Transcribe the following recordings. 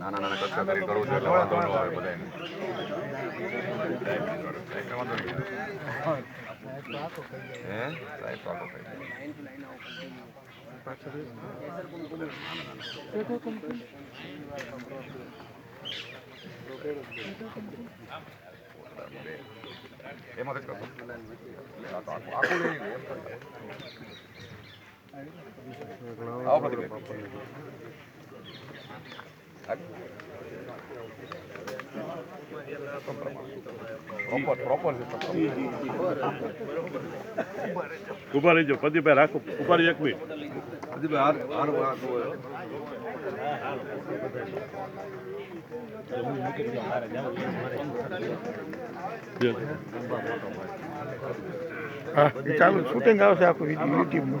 નાના નાના કક્ષા કરી કરું છું એટલે વાંધો ન આવે બધાને એટલે વાંધો નહીં હે સાહેબ પાકો થઈ જાય. એમાં જ તો આખું કરતા. આવો. પ્રોપર પ્રોપર ઊભા રહીજો પતિભાઈ રાખો, ઊભા રહી એક મિનિટ હા એ ચાલુ શૂટિંગ આવશે આખું યુટ્યુબનું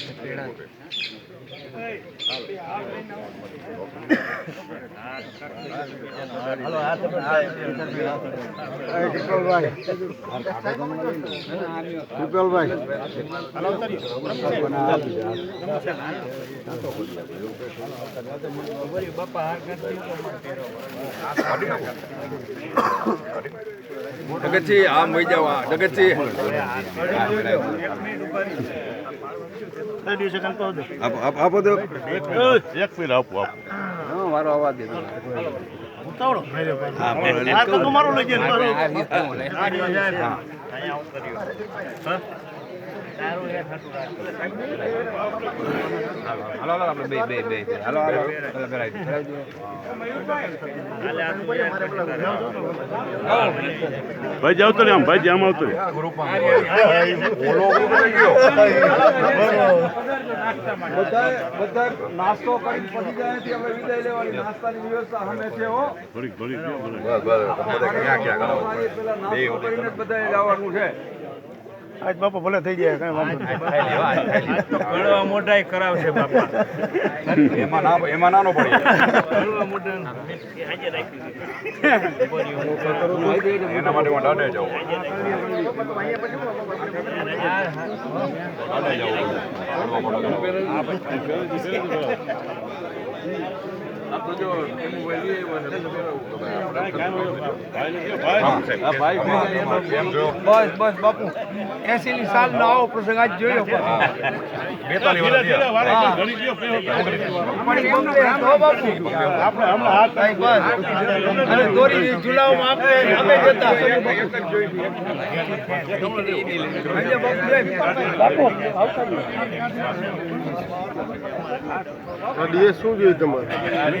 ಕ್ರೀಡಾ જાવ આ. જગતજી આપ આપ આપો તો એક ફીર આપો આપો. હા મારો અવાજ દે હાલો હાલો આપણે બે બે બે હાલો હાલો હાલો કરાવી ભાઈ જાવ તો આમ. ભાઈ આમ આવતો બધા નાસ્તો કરી પછી જાય છે. આપણે વિદાય લેવાની નાસ્તાની વ્યવસ્થા અમે છે હો. બધા ક્યાં ક્યાં પેલા નાસ્તો કરીને જ બધાએ જવાનું છે. આજ બાપા ભલે થઈ જાય કઈ વાંધો મોઢાય કરાવશે બાપા. એમાં ના એમાં નાનો પડી એના માટે હું દાડે જાઉં. દાડે જાઉં. બસ બસ બાપુ. એસી ની સાલ નો આવો પ્રસંગ આજ જોયો. દોરી ઝુલાવમાં આપણે અમે જતા આજે બાપુ જય. બાપુ. ડીએસ શું જોઈએ તમારે?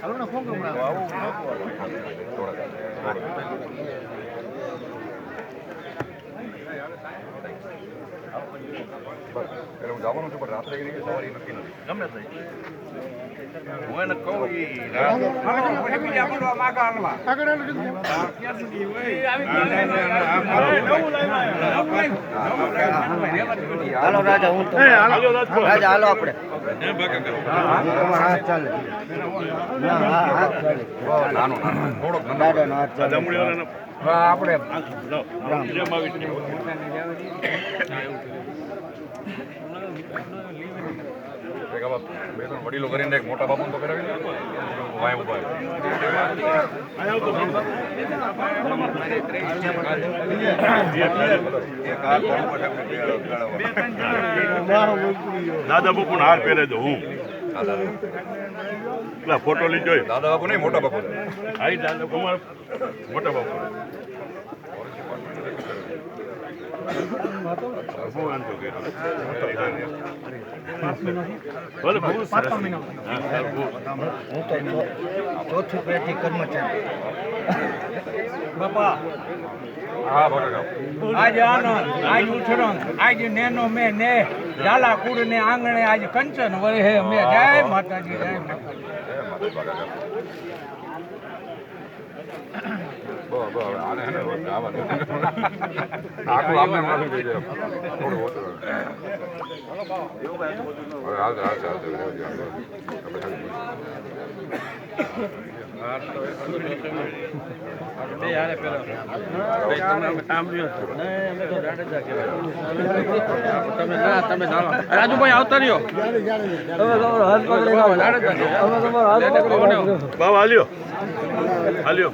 હાલો ને ફોન કરો આવો જવાનું છું પણ રાત્રે ગઈ સવારે નક્કી નથી ગમે તે. હું એને કહું હાલો રાજા હું તો રાજા હાલો આપણે. હાથ ચાલે. નાનો નાનો. થોડોક નાનો. હાથ ચાલે. આપણે વડીલો કરીને એક મોટા બાપુ તો કરાવી ભાઈ વાય ઊભા. દાદા બાપુ હાર પહેરે દો હું પેલા ફોટો લીધો દાદા બાપુ નહીં મોટા બાપુ હા દાદા કુમાર મોટા બાપુ હા બરાબર આજ આનંદ આજ ઉછળંગ આજ નેનો મે ને ઝાલા કુડ ને આંગણે આજ કંચન વરે હે. મે જય માતાજી જય માતાજી. આવા દે. આખું હાલ રાજુભાઈ આવતા રહ્યો. બાબા હાલ્યો. હાલ્યો.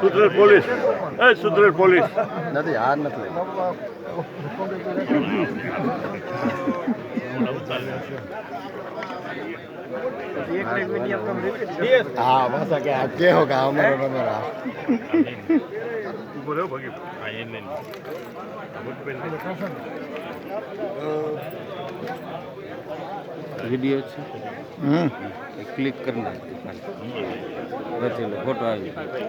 સુધરેલ પોલીસ એ સુધરેલ પોલીસ નથી હાર નથી હો કે અમારો અમારા ઊભો રહ્યો ભાગી હા એને વીડિયો છે હમ ક્લિક કરી નાખજો ફોટો આવી જાય.